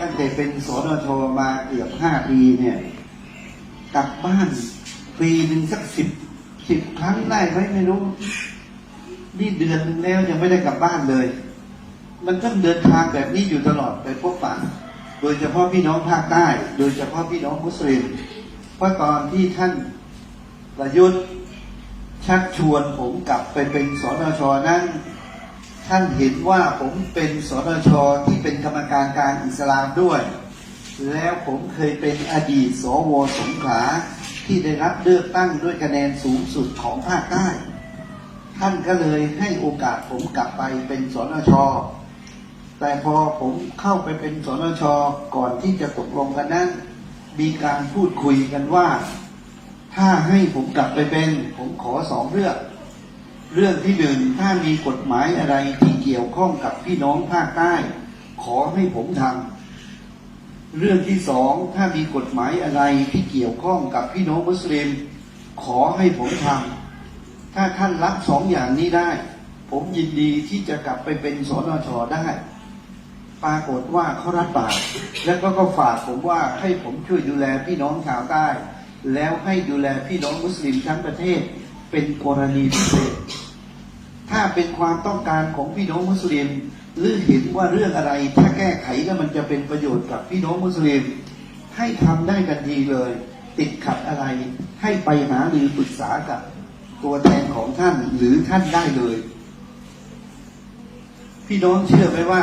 ตั้งแต่เป็นสนชมาเกือบห้าปีเนี่ย กลับบ้านปีหนึ่งสักสิบสิบครั้งได้ไหมไม่รู้ นี่เดือนนึงแล้วยังไม่ได้กลับบ้านเลย มันต้องเดินทางแบบนี้อยู่ตลอดไปพบปะโดยเฉพาะพี่น้องภาคใต้ โดยเฉพาะพี่น้องมุสลิมเพราะตอนที่ท่านประยุทธ์ชักชวนผมกลับไปเป็นสนชนั้น ท่านเห็นว่าผมเป็นสนชที่เป็น การการอิสลามด้วย แล้วผมเคยเป็นอดีตสวสงขลาที่ได้รับเลือกตั้งด้วยคะแนนสูงสุดของภาคใต้ ท่านก็เลยให้โอกาสผมกลับไปเป็นสนชแต่พอผมเข้าไปเป็นสนชก่อนที่จะตกลงกันนั้น มีการพูดคุยกันว่า ถ้าให้ผมกลับไปเป็น ผมขอสองเรื่อง เรื่องที่หนึ่งถ้ามีกฎหมายอะไรที่เกี่ยวข้องกับพี่น้องภาคใต้ ขอให้ผมทำเรื่องที่สองถ้ามีกฎหมายอะไรที่เกี่ยวข้องกับพี่น้องมุสลิม ขอให้ผมทำถ้าท่านรับสองอย่างนี้ได้ ผมยินดีที่จะกลับไปเป็นสนชได้ปรากฏว่าเขารับปากแล้วก็ก็ฝากผมว่าให้ผมช่วยดูแลพี่น้องชาวใต้ แล้วให้ดูแลพี่น้องมุสลิมทั้งประเทศ เป็นกรณีพิเศษถ้าเป็นความต้องการของพี่น้องมุสลิม หรือเห็นว่าเรื่องอะไร ถ้าแก้ไขแล้วมันจะเป็นประโยชน์กับพี่น้องมุสลิม ให้ทำได้กันทีเลย ติดขัดอะไร ให้ไปหาหรือปรึกษากับตัวแทนของท่านหรือท่านได้เลย พี่น้องเชื่อไหมว่า